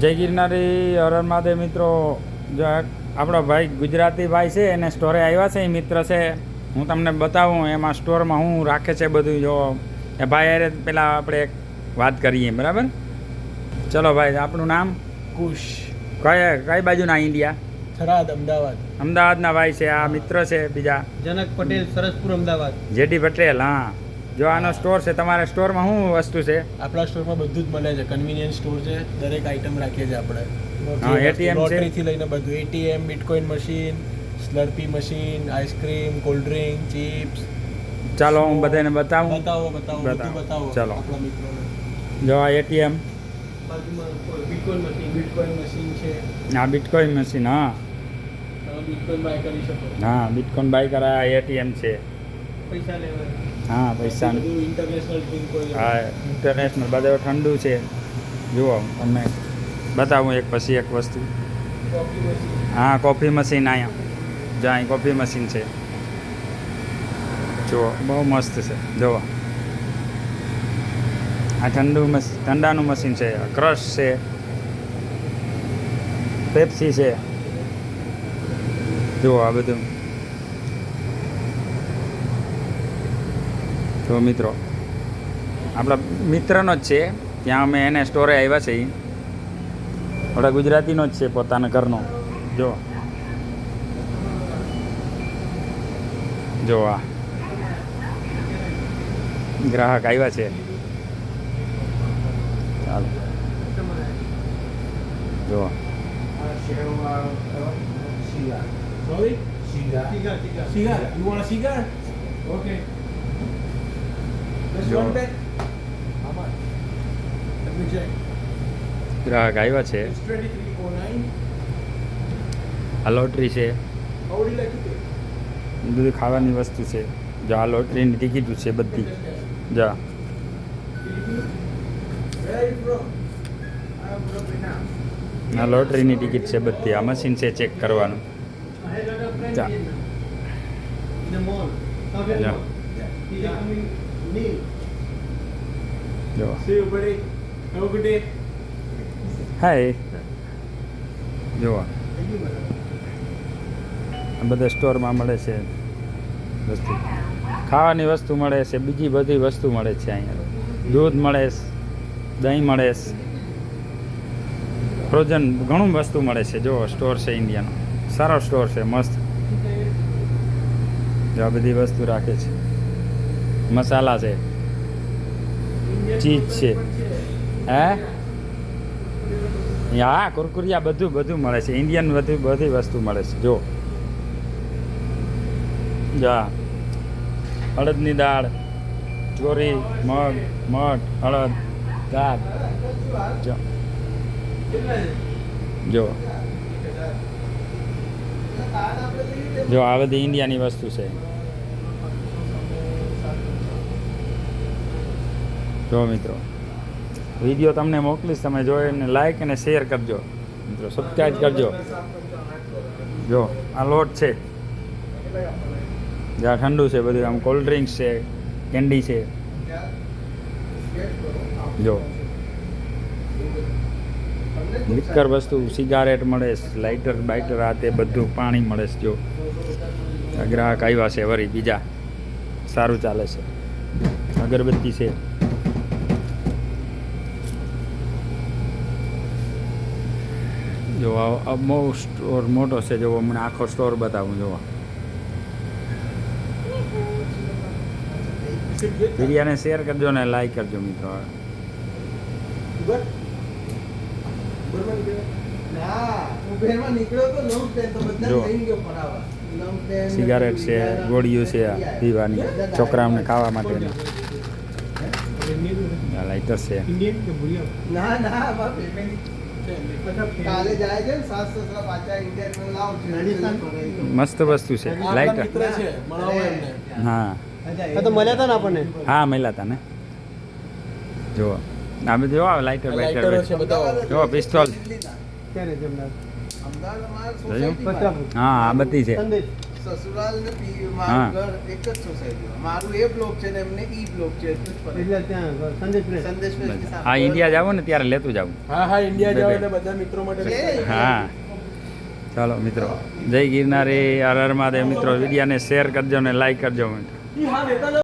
જય ગિરનારી હરર મહાદેવ મિત્રો. જો આપણો ભાઈ ગુજરાતી ભાઈ છે એને સ્ટોરે આવ્યા છે એ મિત્ર છે. હું તમને બતાવું એમાં સ્ટોરમાં હું રાખે છે બધું. જો એ ભાઈ અરે પેલા આપણે વાત કરીએ બરાબર? ચલો ભાઈ આપણું નામ? કુશ. કઈ કઈ બાજુના ઇન્ડિયા? થરાદ અમદાવાદ. અમદાવાદના ભાઈ છે આ મિત્ર છે બીજા. જનક પટેલ સરસપુર અમદાવાદ. જેડી પટેલ હા. જો આનો સ્ટોર છે તમારા સ્ટોરમાં શું વસ્તુ છે? આપણા સ્ટોરમાં બધું જ મળે છે. કન્વિનિયન્સ સ્ટોર છે દરેક આઇટમ રાખીએ છીએ આપણે. છે? લોટરીથી લઈને બધું. ATM bitcoin machine slurpee machine ice cream cold drink chips ચાલો હું બધાને બતાવું? બતાવો બતાવો બધું બતાવો. ચાલો. જો આ એટીએમ બાજુમાં બિટકોઇન મશીન બિટકોઇન મશીન છે. હા બિટકોઇન મશીન હા. બિટકોઇન બાય કરી શકો. હા બિટકોઇન બાય કરાય એટીએમ છે. પૈસા લેવાય હા, પૈસા હા ઇન્ટરનેશનલ બધા ઠંડુ છે. જુઓ, તમને બતાવું એક પછી એક વસ્તુ. હા કોફી મશીન અહીંયા. જો અહીં કોફી મશીન છે. જુઓ, બહુ મસ્ત છે. જુઓ. આ ઠંડુ ઠંડાનું મશીન છે. ક્રશ છે. પેપ્સી છે. જુઓ આ બધું. તો મિત્રો આપણા મિત્રનો જ છે ત્યાં અમે એને સ્ટોરે આવ્યા છે ઈ. આપણા ગુજરાતીનો જ છે પોતાના ઘરનો જો જો આ ગ્રાહક આવ્યા છે ચાલો જો Sorry? Cigar. Cigar, cigar. Cigar. You want a cigar? Okay. ગ્રાહક આવ્યા છે oh. આ લોટરી છે? બધું ખાવાની વસ્તુ છે જો આ લોટરીની ટિકિટ છે બધી જા. આ લોટરીની ટિકિટ છે બધી આ મશીન છે ચેક કરવાનું I had જો. See you, buddy. Have a good day. હાય જો. Thank આ બધા સ્ટોરમાં મળે છે. વસ્તુ. ખાવાની વસ્તુ મળે છે બીજી બધી વસ્તુ મળે છે અહીંયા. દૂધ મળે દહીં મળે છે. ફ્રોઝન ઘણું વસ્તુ મળે છે. જો સ્ટોર છે ઇન્ડિયાનો. સારો સ્ટોર છે મસ્ત. જો આ બધી વસ્તુ રાખે છે. મસાલા છે. ચીઝ છે. હે? હા કુરકુરિયા બધું બધું મળે છે. ઇન્ડિયન બધું, બધી વસ્તુ મળે છે. જો. જા. અડદની દાળ, ચોરી, મગ, મઠ અડદ દાળ. જો. જો. જો, આ બધી ઇન્ડિયાની વસ્તુ છે. જો મિત્રો વીડિયો તમને મોકલીશ, તમે જોઈને લાઈક અને શેર કરજો. મિત્રો સબસ્ક્રાઈબ કરજો. જો, આ લોટ છે. જ્યાં ઠંડુ છે બધું, આમ કોલ્ડ ડ્રિંક્સ છે કેન્ડી છે. જો. લિક્કર વસ્તુ સિગારેટ મળે લાઇટર બાઇટર આ તે બધું પાણી મળે જો. ગ્રાહક આવ્યા છે વળી બીજા. સારું ચાલે છે. અગરબત્તી છે. જો બહુ સ્ટોર મોટો છે જો મને આખો સ્ટોર બતાવું જોવા. વિડીયાને શેર કરજો ને લાઈક કરજો મિત્રો સિગારેટ છે ગોળીઓ છે પીવાની. છોકરાઓને ખાવા માટેની. ઇન્ડિયન છે. મસ્ત વસ્તુ છે. લાઇટર હા. તો મળ્યા હતા ને આપણને? હા મળ્યા હતા ને. જુઓ. આ બધું જો લાઇટર લાઇટરો છે બાઇટર બતાવો પિસ્તોલ? હા આ બધી છે. સસુરાલ ને. મારું ઘર એક જ સોસાયટીમાં. મારું એ બ્લોક છે ને એમને ઈ બ્લોક છે એટલું ત્યાં સંદેશ પ્રેસ. સંદેશ હા ઇન્ડિયા જાવ ને ત્યારે લેતું જાવ હા હા ઇન્ડિયા જાવ એટલે બધા મિત્રો માટે હા. ચાલો મિત્રો. જય ગિરનારી હર હર મહાદેવ. મિત્રો વિડીયાને શેર કરજો ને લાઈક કરજો. મિત્રો.